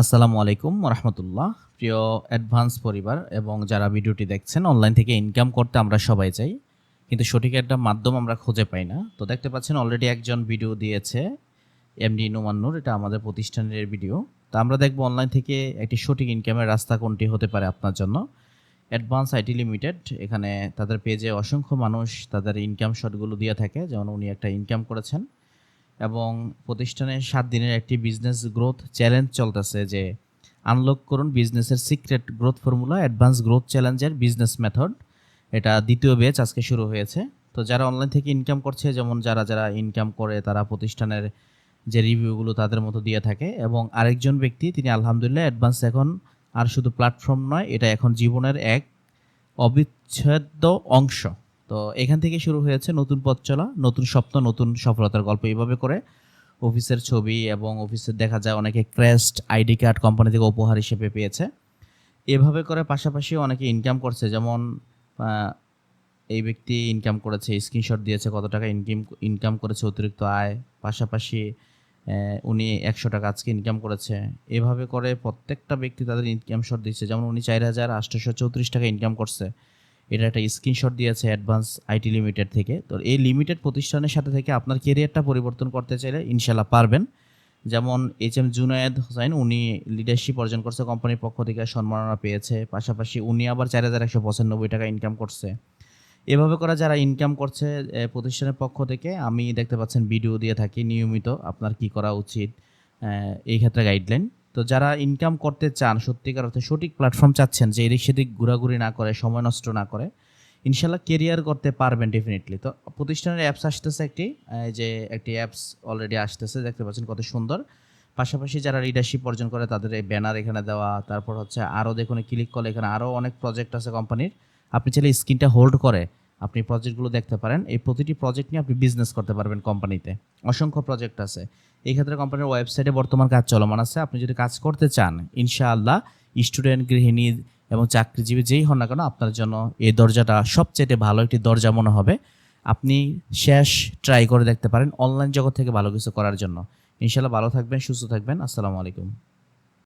আসসালামু আলাইকুম রহমতুল্লাহ প্রিয় অ্যাডভান্স পরিবার এবং যারা ভিডিওটি দেখছেন অনলাইন থেকে ইনকাম করতে আমরা সবাই চাই, কিন্তু সঠিক একটা মাধ্যম আমরা খুঁজে পাই না। তো দেখতে পাচ্ছেন অলরেডি একজন ভিডিও দিয়েছে এমডি নোমান্নুর এটা আমাদের প্রতিষ্ঠানের ভিডিও তো আমরা দেখব অনলাইন থেকে একটি সঠিক ইনকামের রাস্তা কোনটি হতে পারে আপনার জন্য। অ্যাডভান্স আইটি লিমিটেড এখানে তাদের পেজে অসংখ্য মানুষ তাদের ইনকাম শটগুলো দিয়ে থাকে, যেমন উনি একটা ইনকাম করেছেন। এবং প্রতিষ্ঠানের সাত দিনের একটি বিজনেস গ্রোথ চ্যালেঞ্জ চলতেছে যে আনলক করুন বিজনেসের secret growth formula advance growth চ্যালেঞ্জের বিজনেস মেথড এটা দ্বিতীয় ব্যাচ আজকে শুরু হয়েছে। তো যারা অনলাইন থেকে ইনকাম করছে, যেমন যারা যারা ইনকাম করে, তারা প্রতিষ্ঠানের যে রিভিউগুলো তাদের মতো দিয়ে থাকে এবং আরেকজন ব্যক্তি, তিনি আলহামদুলিল্লাহ অ্যাডভান্স এখন আর শুধু প্ল্যাটফর্ম নয়, এটা এখন জীবনের এক অবিচ্ছেদ্য অংশ। তো এখান থেকে শুরু হয়েছে নতুন পথ চলা, নতুন স্বপ্ন, নতুন সফলতার গল্প এইভাবে করে। অফিসের ছবি এবং অফিসের দেখা যায় অনেকে ক্রেস্ট, আইডি কার্ড কোম্পানি থেকে উপহার হিসেবে পেয়েছে। এভাবে করে পাশাপাশি অনেকে ইনকাম করছে, যেমন এই ব্যক্তি ইনকাম করেছে স্ক্রিনশট দিয়েছে কত টাকা ইনকাম ইনকাম করেছে অতিরিক্ত আয়। পাশাপাশি উনি একশো টাকা আজকে ইনকাম করেছে। এভাবে করে প্রত্যেকটা ব্যক্তি তাদের ইনকাম শট দিচ্ছে। যেমন উনি চার হাজার আটশোশো চৌত্রিশ টাকা ইনকাম করছে। এটা একটা স্ক্রিনশট দিয়েছে অ্যাডভান্স আইটি লিমিটেড থেকে। তো এই লিমিটেড প্রতিষ্ঠানের সাথে থেকে আপনার কেরিয়ারটা পরিবর্তন করতে চাইলে ইনশাল্লাহ পারবেন। যেমন এইচ এম জুনায়েদ হোসাইন উনি লিডারশিপ অর্জন করছে কোম্পানির পক্ষ থেকে, সম্মাননা পেয়েছে। পাশাপাশি উনি আবার চার হাজার একশো পঁচানব্বই টাকা ইনকাম করছে। এভাবে করা যারা ইনকাম করছে প্রতিষ্ঠানের পক্ষ থেকে, আমি দেখতে পাচ্ছেন ভিডিও দিয়ে থাকি, নিয়মিত। আপনার কি করা উচিত? এই ক্ষেত্রে গাইডলাইন তো যারা ইনকাম করতে চান, সত্যিকার অর্থে সঠিক প্ল্যাটফর্ম চাচ্ছেন যে এদিক সেদিক ঘোরাঘুরি না করে, সময় নষ্ট না করে, ইনশাল্লাহ কেরিয়ার করতে পারবেন ডেফিনেটলি তো প্রতিষ্ঠানের অ্যাপস আসতেছে একটি যে একটি অ্যাপস অলরেডি আসতেছে, দেখতে পাচ্ছেন কত সুন্দর। পাশাপাশি যারা লিডারশিপ অর্জন করে, তাদের এই ব্যানার এখানে দেওয়া, তারপর হচ্ছে আরও দেখুন ক্লিক করলে এখানে আরও অনেক প্রজেক্ট আছে কোম্পানির আপনি চাইলে স্ক্রিনটা হোল্ড করে আপনি প্রজেক্টগুলো দেখতে পারেন। এই প্রতিটি প্রজেক্ট নিয়ে আপনি বিজনেস করতে পারবেন কোম্পানিতে অসংখ্য প্রজেক্ট আছে। এই ক্ষেত্রে কোম্পানির ওয়েবসাইটে বর্তমান কাজ চলমান আছে। আপনি যদি কাজ করতে চান, ইনশাআল্লাহ স্টুডেন্ট গৃহিণী এবং চাকরিজীবী যেই হন না কেন, আপনার জন্য এই দরজাটা সবচেয়ে ভালো একটি দরজা মনে হবে। আপনি শেষ ট্রাই করে দেখতে পারেন অনলাইন জগৎ থেকে ভালো কিছু করার জন্য। ইনশাআল্লাহ ভালো থাকবেন, সুস্থ থাকবেন। আসসালামু আলাইকুম।